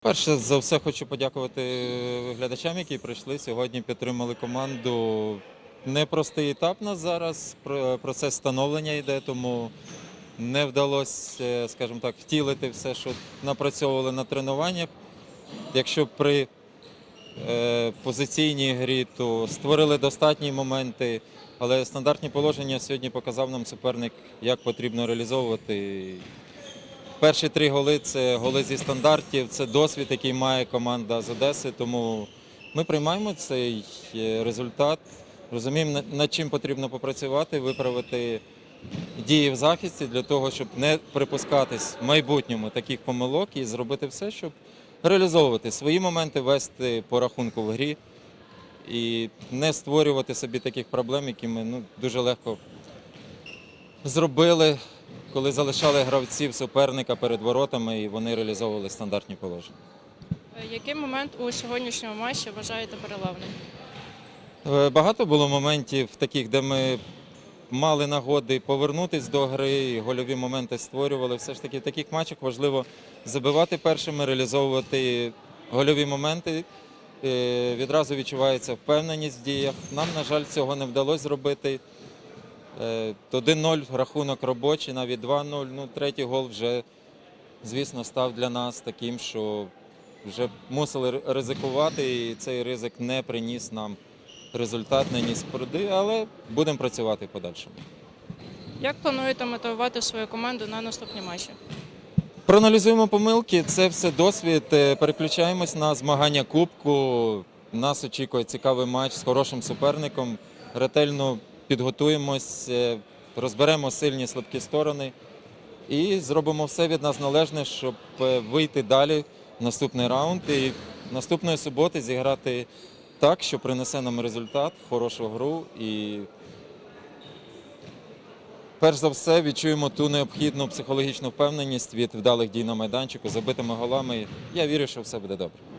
Перше за все хочу подякувати глядачам, які прийшли сьогодні, підтримали команду. Непростий етап нас зараз. Процес становлення йде, тому не вдалося, скажімо так, втілити все, що напрацьовували на тренуваннях. Якщо при е, позиційній грі, то створили достатні моменти, але стандартні положення сьогодні показав нам суперник, як потрібно реалізовувати. Перші три голи це голи зі стандартів, це досвід, який має команда з Одеси. Тому ми приймаємо цей е, результат, розуміємо, над- чим потрібно попрацювати, виправити дії в захисті для того, щоб не припускатись в майбутньому таких помилок і зробити все, щоб реалізовувати свої моменти, вести по рахунку в грі і не створювати собі таких проблем, які ми ну, дуже легко зробили, коли залишали гравців суперника перед воротами і вони реалізовували стандартні положення. Е, Який момент у сьогоднішньому матчі вважаєте переломним? Е, Багато було моментів таких, де ми мали нагоди повернутись до гри, і гольові моменти створювали. Все ж таки в таких матчах важливо забивати першими, реалізовувати гольові моменти. Е, Відразу відчувається впевненість в діях. Нам, на жаль, цього не вдалося зробити. Е, 1-0 рахунок робочий, навіть 2-0. Ну, третій гол вже, звісно, став для нас таким, що вже мусили ризикувати, і цей ризик не приніс нам результат, не ніс пруди, але будемо працювати в подальшому. Як плануєте мотивувати свою команду на наступні матчі? Проаналізуємо помилки, це все досвід. Е, Переключаємось на змагання Кубку. Нас очікує цікавий матч з хорошим суперником. Ретельно підготуємось, е, розберемо сильні слабкі сторони і зробимо все від нас належне, щоб е, вийти далі в наступний раунд і наступної суботи зіграти так, що принесе нам результат, хорошу гру і перш за все відчуємо ту необхідну психологічну впевненість від вдалих дій на майданчику, забитими голами. Я вірю, що все буде добре.